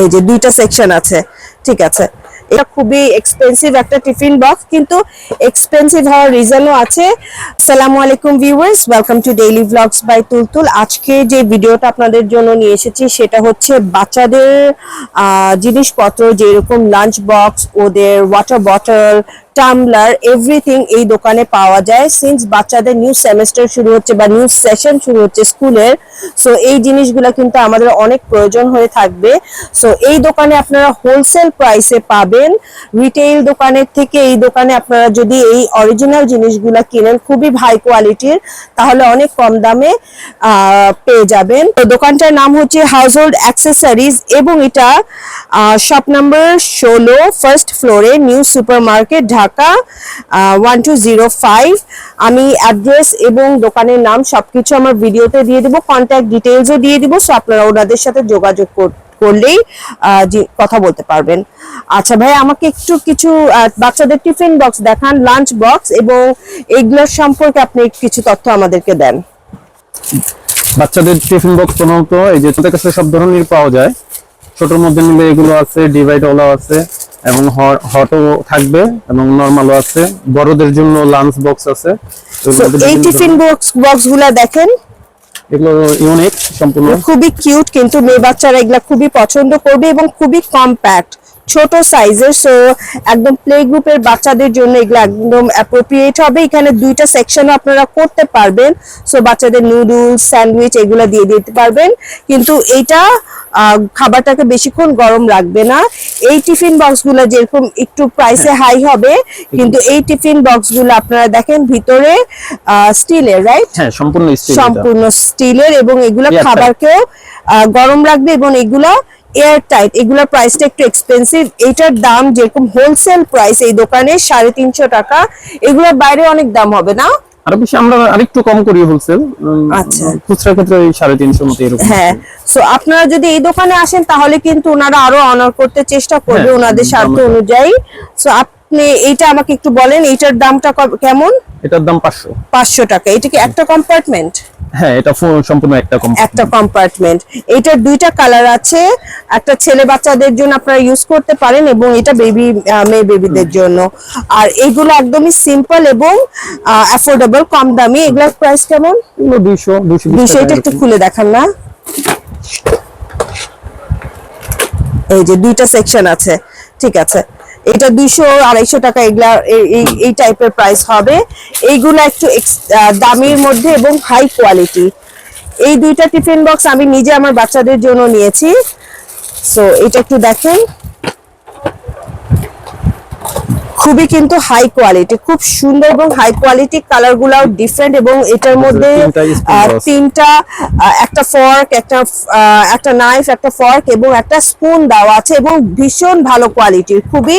এই যে দুইটা সেকশন আছে, ঠিক আছে? এটা খুবই এক্সপেন্সিভ একটা টিফিন বক্স কিন্তু এক্সপেন্সিভ হওয়ার রিজনও আছে। সালামু আলাইকুম viewers welcome to daily blogs by Tultul আজকে যে ভিডিওটা আপনাদের জন্য নিয়ে এসেছি, সেটা হচ্ছে বাচ্চাদের জিনিসপত্র, যেরকম লাঞ্চ বক্স ওদের ওয়াটার বটল টামলার এভরিথিং এই দোকানে পাওয়া যায়। সিন্স বাচ্চাদের নিউ সেমেস্টার শুরু হচ্ছে বা নিউ সেশন শুরু হচ্ছে স্কুলের সো এই জিনিসগুলো কিন্তু আমাদের অনেক প্রয়োজন হয়ে থাকবে। সো এই দোকানে আপনারা হোলসেল প্রাইসে পাবেন। রিটেইল দোকানের থেকে এই দোকানে আপনারা যদি এই অরিজিনাল জিনিসগুলো কিনেন, খুবই হাই কোয়ালিটির তাহলে অনেক কম দামে পেয়ে যাবেন। তো দোকানটার নাম হচ্ছে হাউস হোল্ড অ্যাক্সেসরিজ এবং এটা শপ নাম্বার ষোলো ফার্স্ট ফ্লোরে new super market Dhaka one two zero five আমি অ্যাড্রেস এবং দোকানের নাম সবকিছু আমার ভিডিওতে দিয়ে দিব কন্ট্যাক্ট ডিটেলসও দিয়ে দিব সো আপনারা ওনাদের সাথে যোগাযোগ কর- করলেই কথা বলতে পারবেন। আচ্ছা ভাই, আমাকে একটু কিছু বাচ্চাদের টিফিন বক্স দেখান লাঞ্চ বক্স এবং এগুলোর সম্পর্কে আপনি কিছু তথ্য আমাদেরকে দেন। বাচ্চাদের টিফিন বক্স প্রধানত এই যে, তোদের কাছে সব ধরনের পাওয়া যায়। ছোটর মধ্যে নিলে এগুলো আছে ডিভাইড ওলা আছে। এবং হটও থাকবে এবং নরমালও আছে। বড়দের জন্য লাঞ্চ বক্স আছে। এই টিফিন বক্স বক্সগুলা দেখেন। এগুলো ইউনিক সম্পূর্ণ। খুবই কিউট কিন্তু মেয়ে বাচ্চারা এগুলা খুবই পছন্দ করবে এবং খুবই কম্প্যাক্ট ছোট সাইজের সো একদম প্লে গ্রুপের বাচ্চাদের জন্য এগুলো একদম অ্যাপ্রোপ্রিয়েট হবে। এখানে দুইটা সেকশন আপনারা করতে পারবেন। সো বাচ্চাদের নুডলস স্যান্ডউইচ এগুলো দিয়ে দিতে পারবেন। কিন্তু এটা খাবারটাকে বেশিক্ষণ গরম রাখবে না। এই টিফিন বক্সগুলো যেরকম একটু প্রাইসে হাই হবে কিন্তু এই টিফিন বক্সগুলো আপনারা দেখেন ভিতরে স্টিলের রাইট হ্যাঁ সম্পূর্ণ সম্পূর্ণ স্টিলের এবং এগুলো খাবারকেও আহ, গরম রাখবে এবং এগুলো এয়ার টাইট এগুলোর প্রাইসটা একটু এক্সপেন্সিভ এটার দাম যেরকম হোলসেল প্রাইস এই দোকানে সাড়ে তিনশো টাকা। এগুলোর বাইরে অনেক দাম হবে না? আরও বেশি আমরা আরেকটু কম করি হোলসেল আচ্ছা। খুচরা ক্ষেত্রে সাড়ে তিনশো মতো এরকম। হ্যাঁ। সো আপনারা যদি এই দোকানে আসেন তাহলে কিন্তু ওনারা আরও অনার করতে চেষ্টা করবে হ্যাঁ, ওনাদের স্বার্থ অনুযায়ী। সো আপনি এইটা আমাকে একটু বলেন এইটার দামটা কেমন? এটার দাম পাঁচশো। পাঁচশো টাকা। এটা কি একটা কম্পার্টমেন্ট হ্যাঁ এটা সম্পূর্ণ একটা কম একটা কম্পার্টমেন্ট এটার দুইটা কালার আছে। একটা ছেলে বাচ্চাদের জন্য আপনারা ইউজ করতে পারেন এবং এটা বেবি মেয়ে বেবিদের জন্য। আর এইগুলো একদমই সিম্পল এবং অ্যাফোর্ডেবল কম দামি। এগুলোর প্রাইস কেমন? এগুলো দুইশো দুইশো বিশ দুইশো টাকা এটা একটু খুলে দেখান না। এই যে দুইটা সেকশন আছে। ঠিক আছে। এটা দুইশো আড়াইশো টাকা এগুলা, এই- টাইপের প্রাইস হবে। এইগুলো একটু দামির মধ্যে এবং হাই কোয়ালিটি এই দুইটা টিফিন বক্স আমি নিজে আমার বাচ্চাদের জন্য নিয়েছি। সো এটা একটু দেখেন। খুবই কিন্তু হাই কোয়ালিটি খুব সুন্দর এবং হাই কোয়ালিটি কালার গুলাও ডিফারেন্ট এবং এটার মধ্যে তিনটা একটা ফর্ক একটা একটা নাইফ একটা ফর্ক এবং একটা স্পুন দেওয়া আছে এবং ভীষণ ভালো কোয়ালিটির খুবই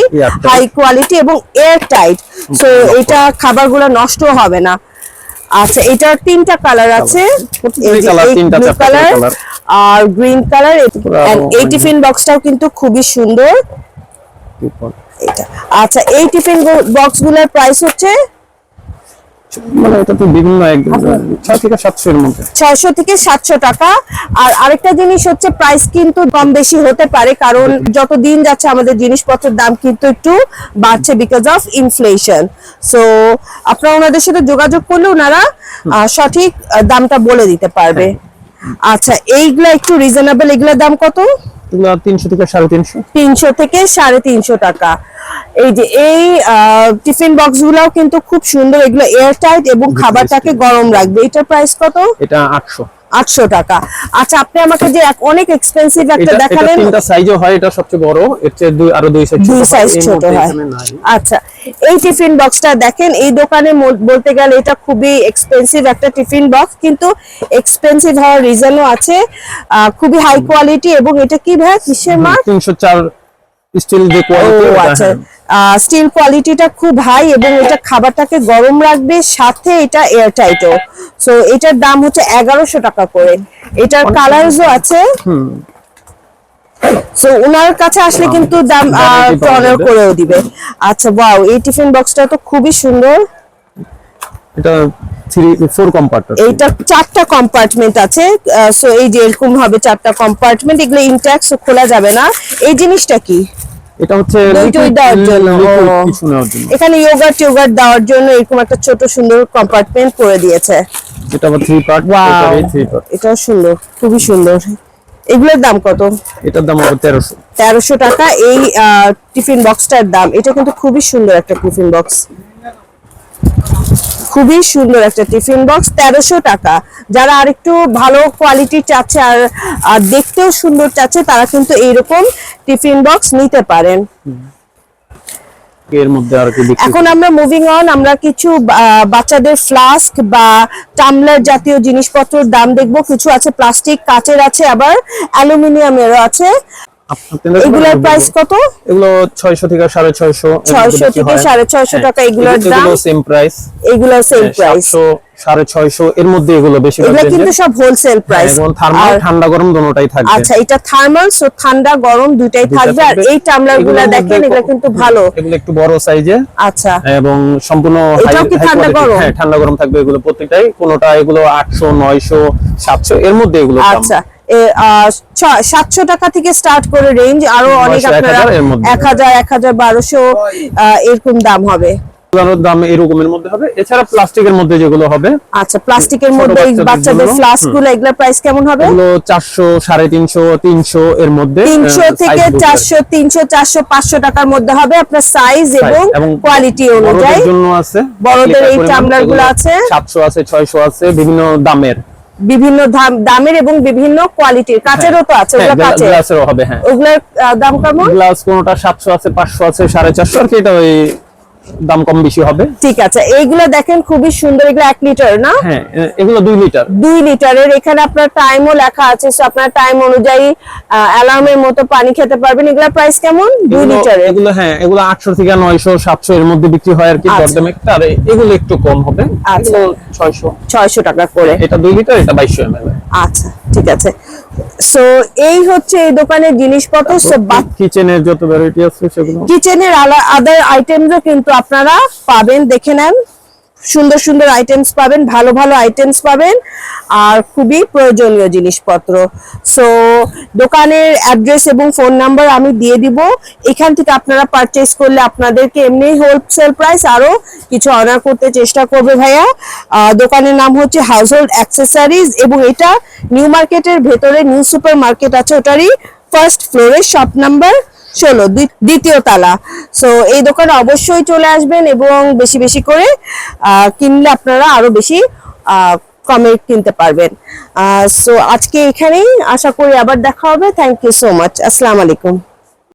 হাই কোয়ালিটি এবং এয়ার টাইট সো এটা খাবার খাবারগুলো নষ্ট হবে না। আচ্ছা এটার তিনটা কালার আছে। ব্লু কালার আর গ্রিন কালার এই টিফিন বক্সটাও কিন্তু খুবই সুন্দর। এটা আচ্ছা এই টিফিন বক্সগুলোর প্রাইস হচ্ছে? মানে এটা তো বিভিন্ন থেকে এর মধ্যে। টাকা। আর আরেকটা জিনিস হচ্ছে প্রাইস কিন্তু কম বেশি হতে পারে কারণ যত দিন যাচ্ছে আমাদের জিনিসপত্রের দাম কিন্তু একটু বাড়ছে বিকজ অফ ইনফ্লেশন সো আপনারা ওনাদের সাথে যোগাযোগ করলে ওনারা সঠিক দামটা বলে দিতে পারবে। আচ্ছা এইগুলা একটু রিজনেবল এগুলোর দাম কত? তিনশো থেকে সাড়ে তিনশো। তিনশো থেকে সাড়ে তিনশো টাকা। এই যে এই টিফিন বক্স গুলাও কিন্তু খুব সুন্দর। এগুলো এয়ার টাইট এবং খাবারটাকে গরম রাখবে। এটার প্রাইস কত? এটা আটশো। আটশো টাকা। আচ্ছা আপনি আমাকে যে অনেক এক্সপেন্সিভ একটা দেখালেন। তিনটা সাইজও হয় এটা সবচেয়ে বড়। এর চেয়ে দুই আরও দুই সাইজ দুই সাইজ ছোট হয়। আচ্ছা এই টিফিন বক্সটা দেখেন এই দোকানে বলতে গেলে এটা খুবই এক্সপেন্সিভ একটা টিফিন বক্স কিন্তু এক্সপেন্সিভ হওয়ার রিজনও আছে। খুবই হাই কোয়ালিটি এবং এটা কি ভাই? কিসের মার্ক তিনশো চার স্টিল যে কোয়ালিটি আচ্ছা। স্টিল কোয়ালিটিটা খুব হাই এবং এটা খাবারটাকে গরম রাখবে সাথে এটা এয়ার টাইটও সো এটার দাম হচ্ছে এগারোশো টাকা করে। এটার কালারসও আছে। সো ওনার কাছে আসলে কিন্তু দাম যাবে। করেও দিবে। আচ্ছা ওয়াও এই টিফিন বক্সটা তো খুবই সুন্দর। এটা এইটা চারটা কম্পার্টমেন্ট আছে। সো এই যে এরকম হবে চারটা কম্পার্টমেন্ট এগুলো ইনট্যাক্স খোলা যাবে না। এই জিনিসটা কি? এটা হচ্ছে দেওয়ার জন্য এখানে ইয়োগার্ট টিয়োগার্ট দেওয়ার জন্য এরকম একটা ছোট সুন্দর কম্পার্টমেন্ট করে দিয়েছে। এটা আবার থ্রি পার্ট এটাও সুন্দর খুবই সুন্দর। এগুলোর দাম কত? এটার দাম হবে তেরোশো। তেরোশো টাকা। এই টিফিন বক্সটার দাম এটা কিন্তু খুবই সুন্দর একটা টিফিন বক্স খুবই সুন্দর একটা টিফিন বক্স তেরোশো টাকা। যারা আরেকটু ভালো কোয়ালিটি চাচ্ছে আর আর দেখতেও সুন্দর চাচ্ছে তারা কিন্তু এইরকম টিফিন বক্স নিতে পারেন। এর মধ্যে আর কি এখন আমরা মুভিং অন আমরা কিছু বাচ্চাদের ফ্লাস্ক বা টামলার জাতীয় জিনিসপত্রের দাম দেখব। কিছু আছে প্লাস্টিক কাচের আছে আবার অ্যালুমিনিয়ামেরও আছে। এগুলোর প্রাইস কত? এগুলো ছয়শো থেকে সাড়ে ছয়শো ছয়শো থেকে সাড়ে ছয়শো টাকা এগুলোর দাম? সেম প্রাইস এগুলোর সেম প্রাইস সাতশো সাড়ে ছয়শো এর মধ্যে এগুলো বেশি এগুলো কিন্তু সব হোলসেল প্রাইস এবং থার্মাল ঠান্ডা গরম দোনোটাই থাকবে। আচ্ছা এটা থার্মাল সো ঠান্ডা গরম দুটাই থাকবে। আর এই টামলার দেখেন এগুলো কিন্তু ভালো। এগুলো একটু বড় সাইজে আচ্ছা। এবং সম্পূর্ণ ঠান্ডা গরম? হ্যাঁ ঠান্ডা গরম থাকবে এগুলো প্রত্যেকটাই। কোনোটা এগুলো আটশো নয়শো সাতশো এর মধ্যে এগুলো আচ্ছা। সাতশো টাকা থেকে স্টার্ট করে রেঞ্জ আরও অনেক আপনারা 1000 এর মধ্যে। এক হাজার এক হাজার বারোশো এরকম দাম হবে। এগুলোর দাম এরকমের মধ্যে হবে। এছাড়া প্লাস্টিকের মধ্যে যেগুলো হবে আচ্ছা প্লাস্টিকের মধ্যে বাচ্চাদের বাচ্চাদের জন্য, ফ্লাস্কগুলো এগুলোর প্রাইস কেমন হবে? এগুলো এর মধ্যে তিনশো আহ, থেকে টাকার মধ্যে হবে আপনার সাইজ এবং কোয়ালিটি অনুযায়ী বড়দের জন্য আছে। বড়দের এই টামলারগুলো আছে। সাতশো আছে ছয়শো আছে বিভিন্ন দামের। বিভিন্ন দাম- দামের এবং বিভিন্ন কোয়ালিটির কাচেরও তো আছে হ্যাঁ ওগুলো কাচের। গ্লাসেরও হবে হ্যাঁ। ওগুলোর দাম কেমন? গ্লাস কোনটা সাতশো আছে পাঁচশো আছে সাড়ে চারশো আর কি এটা ওই দাম কম বেশি হবে। ঠিক আছে এইগুলো দেখেন খুবই সুন্দর এগুলো এক লিটার না? হ্যাঁ এগুলো দুই লিটার। দুই লিটারের এখানে আপনার টাইমও লেখা আছে আপনার টাইম অনুযায়ী অ্যালার্মের মতো পানি খেতে পারবেন। এগুলোর প্রাইস কেমন? দুই লিটার এগুলো হ্যাঁ এগুলো আটশো থেকে নয়শো সাতশো এর মধ্যে বিক্রি হয় আর কি আচ্ছা। দরদাম। একটা আর এগুলো একটু কম হবে। আচ্ছা। ছয়শো। ছয়শো টাকা করে। এটা দুই লিটার এটা বাইশশো এম আচ্ছা ঠিক আছে। সো এই হচ্ছে এই দোকানের জিনিসপত্র সো কিচেনের যত ভ্যারাইটি আছে সেগুলো। কিচেনের আদার আইটেমও কিন্তু আপনারা পাবেন দেখে নেন। সুন্দর সুন্দর আইটেমস পাবেন, ভালো ভালো আইটেমস পাবেন, আর খুবই প্রয়োজনীয় জিনিসপত্র। সো দোকানের অ্যাড্রেস এবং ফোন নাম্বার আমি দিয়ে দিব। এখান থেকে আপনারা পারচেস করলে আপনাদেরকে এমনি হোলসেল প্রাইস আরও কিছু অর্ডার করতে চেষ্টা করবে ভাইয়া। দোকানের নাম হচ্ছে হাউস হোল্ড অ্যাক্সেসরিজ এবং এটা নিউ মার্কেটের ভেতরে নিউ সুপার মার্কেট আছে, ওটারই ফার্স্ট ফ্লোরের শপ নাম্বার ষোলো দ্বি- দ্বিতীয় তালা। সো এই দোকানে অবশ্যই চলে আসবেন এবং বেশি বেশি করে কিনলে আপনারা আরও বেশি কমে কিনতে পারবেন। সো আজকে এখানেই আশা করি আবার দেখা হবে। থ্যাংক ইউ সো মাচ আসসালামু আলাইকুম।